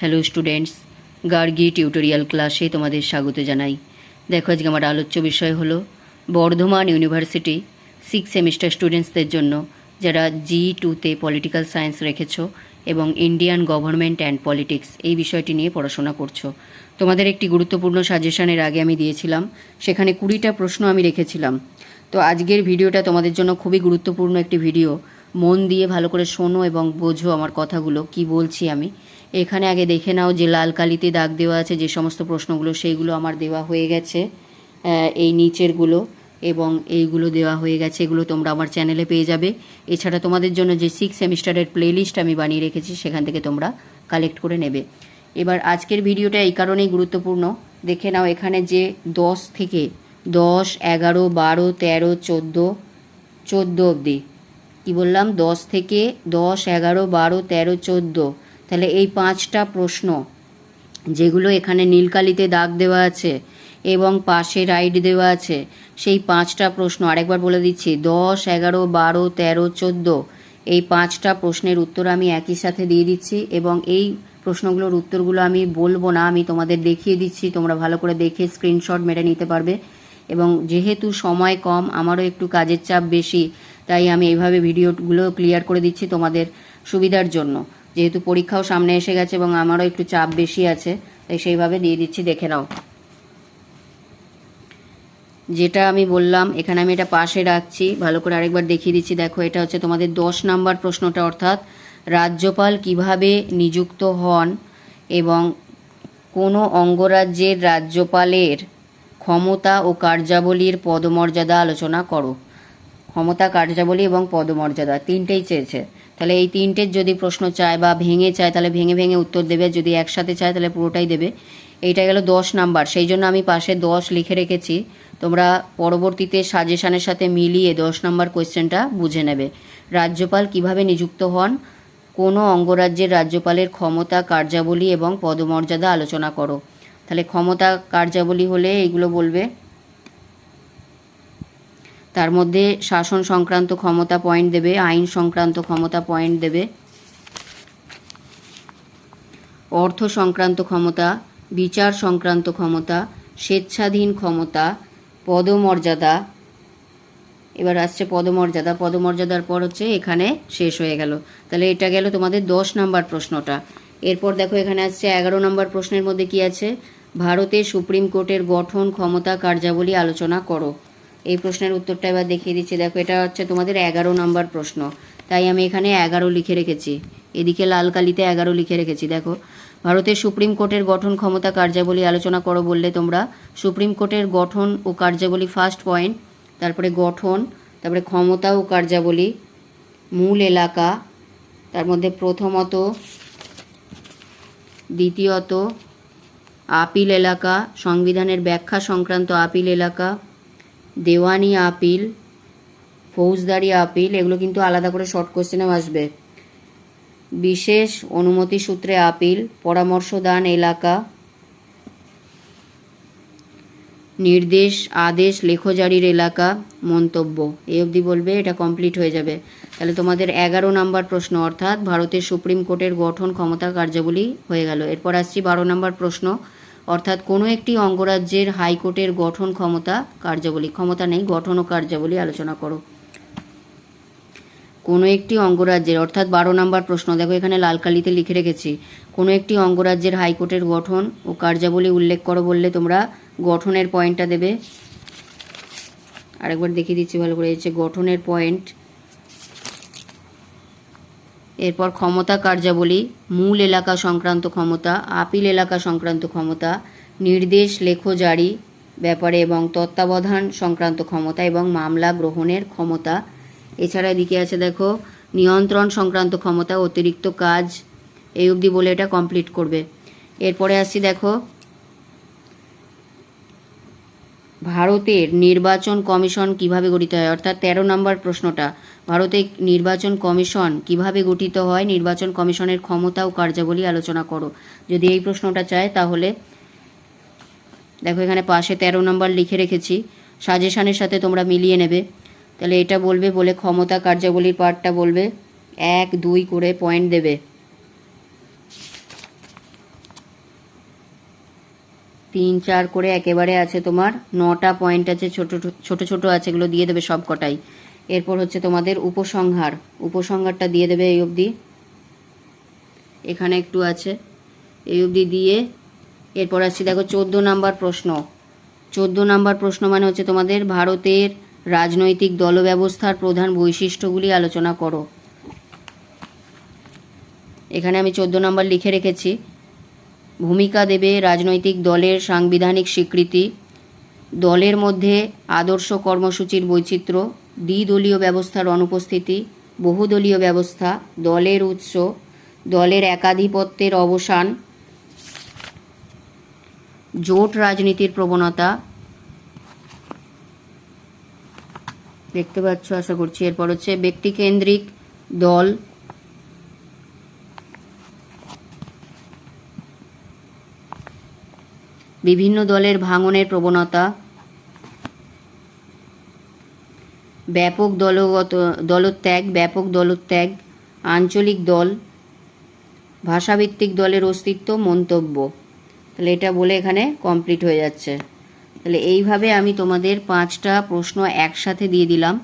Hello students Gargi tutorial ক্লাসে তোমাদের স্বাগত জানাই। দেখো, আজকে আমার আলোচ্য বিষয় হলো বর্ধমান ইউনিভার্সিটি সিক্স সেমিস্টার স্টুডেন্টসদের জন্য, যারা জি টুতে পলিটিক্যাল সায়েন্স রেখেছো এবং ইন্ডিয়ান গভর্নমেন্ট অ্যান্ড পলিটিক্স এই বিষয়টি নিয়ে পড়াশোনা করছ। তোমাদের একটি গুরুত্বপূর্ণ সাজেশনের আগে আমি দিয়েছিলাম, সেখানে কুড়িটা প্রশ্ন আমি রেখেছিলাম। তো আজকের ভিডিওটা তোমাদের জন্য খুবই গুরুত্বপূর্ণ একটি ভিডিও মন দিয়ে ভালো করে শোনো এবং বোঝো আমার কথাগুলো, কি বলছি আমি। এখানে আগে দেখে নাও যে লাল কালিতে দাগ দেওয়া আছে, যে সমস্ত প্রশ্নগুলো, সেইগুলো আমার দেওয়া হয়ে গেছে এই নিচেরগুলো এবং এইগুলো দেওয়া হয়ে গেছে, এগুলো তোমরা আমার চ্যানেলে পেয়ে যাবে। এছাড়া তোমাদের জন্য যে সিক্স সেমিস্টারের প্লেলিস্ট আমি বানিয়ে রেখেছি, সেখান থেকে তোমরা কালেক্ট করে নেবে। এবার আজকের ভিডিওটা এই কারণেই গুরুত্বপূর্ণ। দেখে নাও এখানে যে দশ থেকে দশ, এগারো, বারো, তেরো, চোদ্দ চোদ্দ অবধি। কি বললাম? দশ থেকে দশ, এগারো, বারো, তেরো, চোদ্দ। তাহলে এই পাঁচটা প্রশ্ন, যেগুলো এখানে নীলকালিতে দাগ দেওয়া আছে এবং পাশে রাইড দেওয়া আছে, সেই পাঁচটা প্রশ্ন আরেকবার বলে দিচ্ছি। দশ, এগারো, বারো, তেরো, চোদ্দ, এই পাঁচটা প্রশ্নের উত্তর আমি একই সাথে দিয়ে দিচ্ছি এবং এই প্রশ্নগুলোর উত্তরগুলো আমি বলব না, আমি তোমাদের দেখিয়ে দিচ্ছি, তোমরা ভালো করে দেখে স্ক্রিনশট মেরে নিতে পারবে। এবং যেহেতু সময় কম, আমারও একটু কাজের চাপ বেশি তাই আমি এইভাবে ভিডিওগুলো ক্লিয়ার করে দিচ্ছি তোমাদের সুবিধার জন্য। যেহেতু পরীক্ষাও সামনে এসে গেছে এবং আমারও একটু চাপ বেশি আছে, তাই সেইভাবে দিয়ে দিচ্ছি, দেখে নাও। যেটা আমি বললাম, এখানে আমি এটা পাশে রাখছি, ভালো করে আরেকবার দেখিয়ে দিচ্ছি। দেখো, এটা হচ্ছে তোমাদের দশ নাম্বার প্রশ্নটা, অর্থাৎ রাজ্যপাল কীভাবে নিযুক্ত হন এবং কোনো অঙ্গরাজ্যের রাজ্যপালের ক্ষমতা ও কার্যাবলীর পদমর্যাদা আলোচনা করো। ক্ষমতা, কার্যাবলী এবং পদমর্যাদা তিনটেই চেয়েছে। তাহলে এই তিনটের যদি প্রশ্ন চায় বা ভেঙে চায়, তাহলে ভেঙে ভেঙে উত্তর দেবে। যদি একসাথে চায়, তাহলে পুরোটাই দেবে। এইটা গেল দশ নাম্বার। সেই জন্য আমি পাশে দশ লিখে রেখেছি। তোমরা পরবর্তীতে সাজেশানের সাথে মিলিয়ে দশ নাম্বার কোয়েশ্চেনটা বুঝে নেবে। রাজ্যপাল কীভাবে নিযুক্ত হন? কোনো অঙ্গরাজ্যের রাজ্যপালের ক্ষমতা, কার্যাবলী এবং পদমর্যাদা আলোচনা করো। তাহলে ক্ষমতা, কার্যাবলী হলে এইগুলো বলবে। তার মধ্যে শাসন সংক্রান্ত ক্ষমতা পয়েন্ট দেবে, আইন সংক্রান্ত ক্ষমতা পয়েন্ট দেবে। অর্থ সংক্রান্ত ক্ষমতা, বিচার সংক্রান্ত ক্ষমতা, স্বেচ্ছাধীন ক্ষমতা, পদমর্যাদা। এবার আসছে পদমর্যাদা। পদমর্যাদার পর হচ্ছে এখানে শেষ হয়ে গেল। তাহলে এটা গেল তোমাদের দশ নাম্বার প্রশ্নটা। এরপর দেখো এখানে আসছে এগারো নম্বর প্রশ্নের মধ্যে কি আছে? ভারতের সুপ্রিম কোর্টের গঠন, ক্ষমতা, কার্যাবলী আলোচনা করো। এই প্রশ্নের উত্তরটা এবার দেখিয়ে দিচ্ছি। দেখো, এটা হচ্ছে তোমাদের এগারো নম্বর প্রশ্ন। তাই আমি এখানে এগারো লিখে রেখেছি। এদিকে লাল কালিতে এগারো লিখে রেখেছি। দেখো, ভারতের সুপ্রিম কোর্টের গঠন ক্ষমতা কার্যাবলী আলোচনা করো বললে তোমরা সুপ্রিম কোর্টের গঠন ও কার্যাবলী ফার্স্ট পয়েন্ট, তারপরে গঠন, তারপরে ক্ষমতা ও কার্যাবলী, মূল এলাকা, তার মধ্যে প্রথমত, দ্বিতীয়ত, আপিল এলাকা, সংবিধানের ব্যাখ্যা সংক্রান্ত আপিল এলাকা দেওয়ানি আপিল, ফৌজদারি আপিল, এগুলো কিন্তু আলাদা করে শর্ট কোশ্চেনেও আসবে। বিশেষ অনুমতি সূত্রে আপিল, পরামর্শদান এলাকা। নির্দেশ, আদেশ, লেখজারির এলাকা, মন্তব্য। এই অবধি বলবে, এটা কমপ্লিট হয়ে যাবে। তাহলে তোমাদের এগারো নাম্বার প্রশ্ন, অর্থাৎ ভারতের সুপ্রিম কোর্টের গঠন ক্ষমতা কার্যাবলী হয়ে গেল। এরপর আসছি বারো নাম্বার প্রশ্ন অর্থাৎ কোনো একটি অঙ্গরাজ্যের হাইকোর্টের গঠন ক্ষমতা কার্যাবলী, ক্ষমতা নেই, গঠন ও কার্যাবলী আলোচনা করো। কোনো একটি অঙ্গরাজ্যের, অর্থাৎ বারো নাম্বার প্রশ্ন, দেখো এখানে লাল কালিতে লিখে রেখেছি, কোনো একটি অঙ্গরাজ্যের হাইকোর্টের গঠন ও কার্যাবলী উল্লেখ করো বললে তোমরা গঠনের পয়েন্টটা দেবে। আরেকবার দেখিয়ে দিচ্ছি ভালো করে হচ্ছে গঠনের পয়েন্ট এরপর ক্ষমতা কার্যাবলী, মূল এলাকা সংক্রান্ত ক্ষমতা, আপিল এলাকা সংক্রান্ত ক্ষমতা, নির্দেশ, লেখো জারি ব্যাপারে এবং তত্ত্বাবধান সংক্রান্ত ক্ষমতা এবং মামলা গ্রহণের ক্ষমতা। এছাড়া এদিকে আছে দেখো, নিয়ন্ত্রণ সংক্রান্ত ক্ষমতা, অতিরিক্ত কাজ, এই অবধি বলে এটা কমপ্লিট করবে। এরপরে আসছি দেখো ভারতের নির্বাচন কমিশন কীভাবে গঠিত হয়? অর্থাৎ তেরো নম্বর প্রশ্নটা ভারতে নির্বাচন কমিশন কীভাবে গঠিত হয়? নির্বাচন কমিশনের ক্ষমতা ও কার্যাবলী আলোচনা করো। যদি এই প্রশ্নটা চায়, তাহলে দেখো এখানে পাশে তেরো নম্বর লিখে রেখেছি। সাজেশানের সাথে তোমরা মিলিয়ে নেবে। তাহলে এটা বলবে বলে ক্ষমতা কার্যাবলীর পার্টটা বলবে। এক, দুই করে পয়েন্ট দেবে। তিন চার করে একেবারে আছে তোমার, নটা পয়েন্ট আছে, ছোট ছোট ছোট আছে, এগুলো দিয়ে দেবে সব কটাই। এরপর হচ্ছে তোমাদের উপসংহার। উপসংহারটা দিয়ে দেবে এই অবধি। এখানে একটু আছে। এই অবধি দিয়ে এরপর আসছি, দেখো, চোদ্দ নাম্বার প্রশ্ন। চোদ্দ নাম্বার প্রশ্ন মানে হচ্ছে তোমাদের ভারতের রাজনৈতিক দলব্যবস্থার প্রধান বৈশিষ্ট্যগুলি আলোচনা করো। এখানে আমি চোদ্দ নাম্বার লিখে রেখেছি। ভূমিকা দেবে রাজনৈতিক দলের সাংবিধানিক স্বীকৃতি, দলের মধ্যে আদর্শ কর্মসূচির বৈচিত্র্য, দ্বিদলীয় ব্যবস্থার অনুপস্থিতি, বহুদলীয় ব্যবস্থা, দলের উৎস, দলের একাধিপত্যের অবসান, জোট রাজনীতির প্রবণতা। দেখতে পাচ্ছ, আশা করছি এরপর হচ্ছে ব্যক্তিকেন্দ্রিক দল বিভিন্ন দলের ভাঙনের প্রবণতা, ব্যাপক দলগত, দলত্যাগ, ব্যাপক দলত্যাগ, আঞ্চলিক দল, ভাষাভিত্তিক দলের অস্তিত্ব, মন্তব্য। তাহলে এটা বলে এখানে কমপ্লিট হয়ে যাচ্ছে। তাহলে এইভাবে আমি তোমাদের পাঁচটা প্রশ্ন একসাথে দিয়ে দিলাম।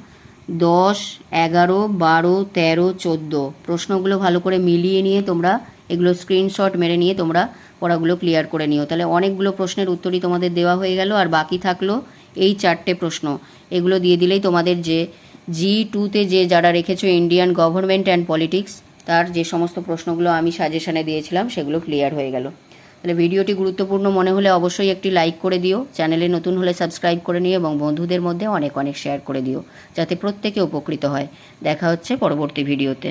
দশ, এগারো, বারো, তেরো, চোদ্দ। প্রশ্নগুলো ভালো করে মিলিয়ে নিয়ে তোমরা এগুলো স্ক্রিনশট মেরে নিয়ে তোমরা পড়াগুলো ক্লিয়ার করে নিও। তাহলে অনেকগুলো প্রশ্নের উত্তরই তোমাদের দেওয়া হয়ে গেল, আর বাকি থাকল এই চারটে প্রশ্ন। এগুলো দিয়ে দিলেই তোমাদের যে জি টুতে যে যারা রেখেছো ইন্ডিয়ান গভর্নমেন্ট অ্যান্ড পলিটিক্স তার যে সমস্ত প্রশ্নগুলো আমি সাজেশনে দিয়েছিলাম, সেগুলো ক্লিয়ার হয়ে গেল। তাহলে ভিডিওটি গুরুত্বপূর্ণ মনে হলে অবশ্যই একটি লাইক করে দিও, চ্যানেলে নতুন হলে সাবস্ক্রাইব করে নিও এবং বন্ধুদের মধ্যে অনেক অনেক শেয়ার করে দিও, যাতে প্রত্যেকে উপকৃত হয়। দেখা হচ্ছে পরবর্তী ভিডিওতে